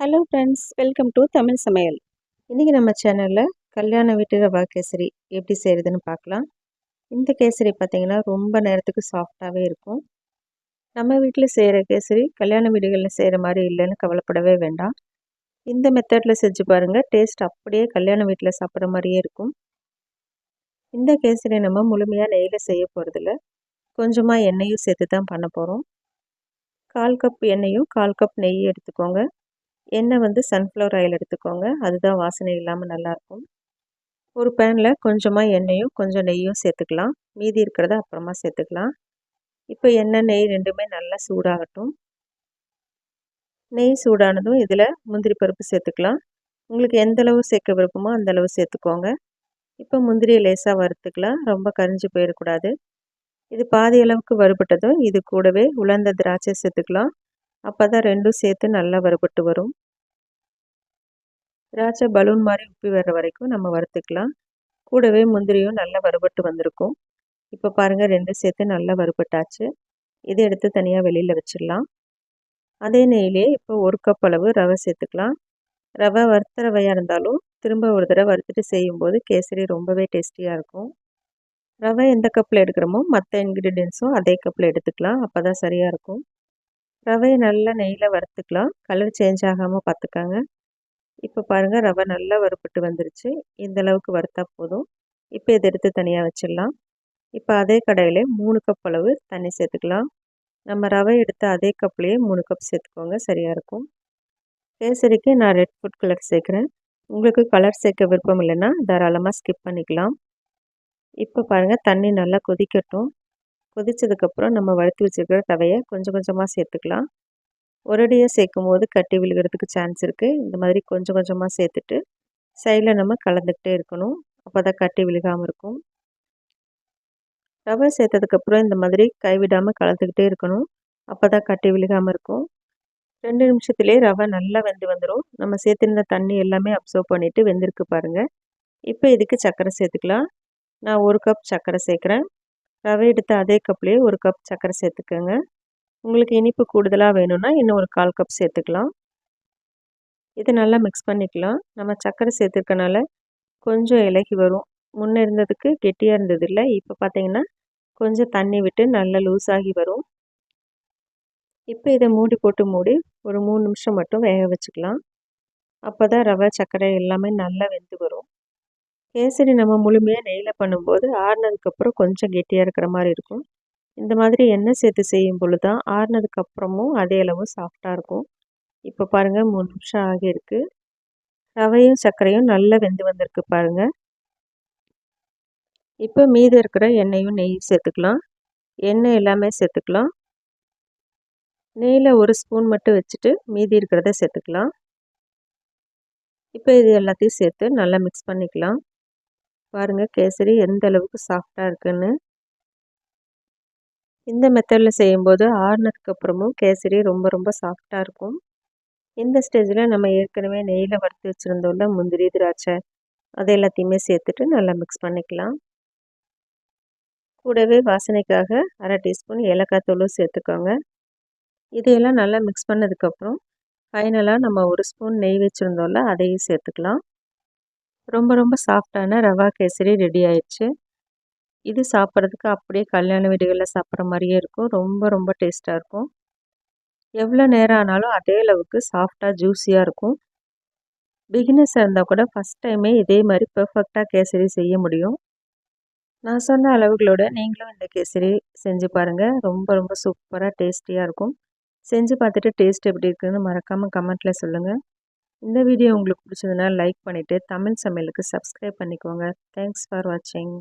Hello friends welcome to Tamil சமையல் இன்றைக்கி நம்ம சேனலில் கல்யாண வீட்டு ரவா கேசரி எப்படி செய்கிறதுன்னு பார்க்கலாம். இந்த கேசரி பார்த்திங்கன்னா ரொம்ப நேரத்துக்கு சாஃப்டாகவே இருக்கும். நம்ம வீட்டில் செய்கிற கேசரி கல்யாண வீடுகளில் செய்கிற மாதிரி இல்லைன்னு கவலைப்படவே வேண்டாம். இந்த மெத்தடில் செஞ்சு பாருங்கள் டேஸ்ட் அப்படியே கல்யாண வீட்டில் சாப்பிட்ற மாதிரியே இருக்கும். இந்த கேசரி நம்ம முழுமையாக நெய்யில் செய்ய போகிறதில்ல கொஞ்சமாக எண்ணெயும் சேர்த்து தான் பண்ண போகிறோம் கால் கப் எண்ணெயும் கால் கப் நெய் எடுத்துக்கோங்க. எண்ணெய் வந்து சன்ஃப்ளவர் ஆயில் எடுத்துக்கோங்க. அதுதான் வாசனை இல்லாமல் நல்லாயிருக்கும் ஒரு பேனில் கொஞ்சமாக எண்ணெயும் கொஞ்சம் நெய்யும் சேர்த்துக்கலாம். மீதி இருக்கிறத அப்புறமா சேர்த்துக்கலாம். இப்போ எண்ணெய் நெய் ரெண்டுமே நல்லா சூடாகட்டும். நெய் சூடானதும் இதில் முந்திரி பருப்பு சேர்த்துக்கலாம். உங்களுக்கு எந்த அளவு சேர்க்க விருப்பமோ அந்தளவு சேர்த்துக்கோங்க. இப்போ முந்திரியை லேசாக வறுத்துக்கலாம். ரொம்ப கரிஞ்சு போயிடக்கூடாது. இது பாதி அளவுக்கு வறுபட்டதும் இது கூடவே உலர்ந்த திராட்சை சேர்த்துக்கலாம். அப்போ தான் ரெண்டும் சேர்த்து நல்லா வறுபட்டு வரும். திராட்சை பலூன் மாதிரி உப்பி வர்ற வரைக்கும் நம்ம வறுத்துக்கலாம். கூடவே முந்திரியும் நல்லா வறுபட்டு வந்திருக்கும். இப்போ பாருங்கள் ரெண்டும் சேர்த்து நல்லா வறுபட்டாச்சு. இதை எடுத்து தனியாக வெளியில் வச்சிடலாம். அதே நெய்லே இப்போ ஒரு கப் அளவு ரவை சேர்த்துக்கலாம். ரவை வறுத்த ரவையாக இருந்தாலும் திரும்ப ஒரு தடவை வறுத்துட்டு செய்யும்போது கேசரி ரொம்பவே டேஸ்டியாக இருக்கும். ரவை எந்த கப்பில் எடுக்கிறோமோ மற்ற இன்க்ரீடியன்ஸும் அதே கப்பில் எடுத்துக்கலாம். அப்போ தான் சரியாக இருக்கும். ரவையை நல்லா நெய்யில் வறுத்துக்கலாம். கலர் சேஞ்ச் ஆகாமல் பார்த்துக்காங்க இப்போ பாருங்கள் ரவை நல்லா வறுப்பட்டு வந்துருச்சு. இந்தளவுக்கு வறுத்தா போதும். இப்போ இதை எடுத்து தனியாக வச்சிடலாம். இப்போ அதே கடையில் மூணு கப் அளவு தண்ணி சேர்த்துக்கலாம். நம்ம ரவை எடுத்து அதே கப்லேயே மூணு கப் சேர்த்துக்கோங்க. சரியாக இருக்கும். கேசரிக்கு நான் ரெட் ஃபுட் கலர் சேர்க்குறேன். உங்களுக்கு கலர் சேர்க்க விருப்பம் இல்லைன்னா தாராளமாக ஸ்கிப் பண்ணிக்கலாம். இப்போ பாருங்கள் தண்ணி நல்லா கொதிக்கட்டும். கொதித்ததுக்கப்புறம் நம்ம வறுத்து வச்சுருக்கிற தவையை கொஞ்சம் கொஞ்சமாக சேர்த்துக்கலாம். ஒரடியாக சேர்க்கும் போது கட்டி விழுகிறதுக்கு சான்ஸ் இருக்குது இந்த மாதிரி கொஞ்சம் கொஞ்சமாக சேர்த்துட்டு சைடில் நம்ம கலந்துக்கிட்டே இருக்கணும். அப்போ தான் கட்டி விழுகாமல் இருக்கும். ரவை சேர்த்ததுக்கப்புறம் இந்த மாதிரி கைவிடாமல் கலந்துக்கிட்டே இருக்கணும். அப்போ தான் கட்டி விழுகாமல் இருக்கும். ரெண்டு நிமிஷத்துலேயே ரவை நல்லா வெந்து வந்துடும் நம்ம சேர்த்துருந்த தண்ணி எல்லாமே அப்சர்வ் பண்ணிவிட்டு வெந்திருக்கு பாருங்கள் இப்போ இதுக்கு சர்க்கரை சேர்த்துக்கலாம். நான் ஒரு கப் சர்க்கரை சேர்க்குறேன். ரவை எடுத்த அதே கப்லேயே ஒரு கப் சர்க்கரை சேர்த்துக்கோங்க. உங்களுக்கு இனிப்பு கூடுதலாக வேணும்னா இன்னும் ஒரு கால் கப் சேர்த்துக்கலாம். இதை நல்லா மிக்ஸ் பண்ணிக்கலாம். நம்ம சர்க்கரை சேர்த்துருக்கனால கொஞ்சம் இலகி வரும். முன்னே இருந்ததுக்கு கெட்டியாக இருந்தது இல்லை. இப்போ பார்த்தீங்கன்னா கொஞ்சம் தண்ணி விட்டு நல்லா லூஸாகி வரும். இப்போ இதை மூடி போட்டு மூடி ஒரு மூணு நிமிஷம் மட்டும் வேக வச்சுக்கலாம். அப்போ தான் ரவை சர்க்கரை எல்லாமே நல்லா வெந்து வரும். கேசரி நம்ம முழுமையாக நெய்யில் பண்ணும்போது ஆறுனதுக்கப்புறம் கொஞ்சம் கெட்டியாக இருக்கிற மாதிரி இருக்கும். இந்த மாதிரி எண்ணெய் சேர்த்து செய்யும் பொழுது தான் ஆறுனதுக்கப்புறமும் அதே அளவு சாஃப்டாக இருக்கும். இப்போ பாருங்கள் மூணு நிமிஷம் ஆகியிருக்கு. ரவையும் சர்க்கரையும் நல்லா வெந்து வந்திருக்கு பாருங்கள் இப்போ மீதி இருக்கிற எண்ணெயும் நெய்யும் சேர்த்துக்கலாம். எண்ணெய் எல்லாமே சேர்த்துக்கலாம். நெய்யில் ஒரு ஸ்பூன் மட்டும் வச்சுட்டு மீதி இருக்கிறத சேர்த்துக்கலாம். இப்போ இது எல்லாத்தையும் சேர்த்து நல்லா மிக்ஸ் பண்ணிக்கலாம். பாருங்கள் கேசரி எந்த அளவுக்கு சாஃப்டாக இருக்குன்னு. இந்த மெத்தடில் செய்யும்போது ஆறுனதுக்கப்புறமும் கேசரி ரொம்ப ரொம்ப சாஃப்டாக இருக்கும். இந்த ஸ்டேஜில் நம்ம ஏற்கனவே நெய்யில் வறுத்து வச்சுருந்தோம்ல முந்திரி திராட்சை அதை எல்லாத்தையுமே சேர்த்துட்டு நல்லா மிக்ஸ் பண்ணிக்கலாம். கூடவே வாசனைக்காக அரை டீஸ்பூன் ஏலக்காய் தூளும் சேர்த்துக்கோங்க. இதையெல்லாம் நல்லா மிக்ஸ் பண்ணதுக்கப்புறம் ஃபைனலாக நம்ம ஒரு ஸ்பூன் நெய் வச்சுருந்தோம்ல அதையும் சேர்த்துக்கலாம். ரொம்ப ரொம்ப சாஃப்டான ரவா கேசரி ரெடி ஆயிடுச்சு. இது சாப்பிட்றதுக்கு அப்படியே கல்யாண வீடுகளில் சாப்பிட்ற மாதிரியே இருக்கும். ரொம்ப ரொம்ப டேஸ்ட்டாக இருக்கும். எவ்வளோ நேரம் ஆனாலும் அதே அளவுக்கு சாஃப்டாக ஜூஸியாக இருக்கும். பிகினர்ஸாக இருந்தால் கூட ஃபஸ்ட் டைமே இதே மாதிரி பெர்ஃபெக்டாக கேசரி செய்ய முடியும். நான் சொன்ன அளவுகளோட நீங்களும் இந்த கேசரி செஞ்சு பாருங்கள் ரொம்ப ரொம்ப சூப்பராக டேஸ்டியாக இருக்கும். செஞ்சு பார்த்துட்டு டேஸ்ட் எப்படி இருக்குதுன்னு மறக்காமல் கமெண்ட்டில் சொல்லுங்கள் இந்த வீடியோ உங்களுக்கு பிடிச்சதுன்னா லைக் பண்ணிவிட்டு தமிழ் சமையலுக்கு சப்ஸ்கிரைப் பண்ணிக்கோங்க. தேங்க்ஸ் ஃபார் வாட்சிங்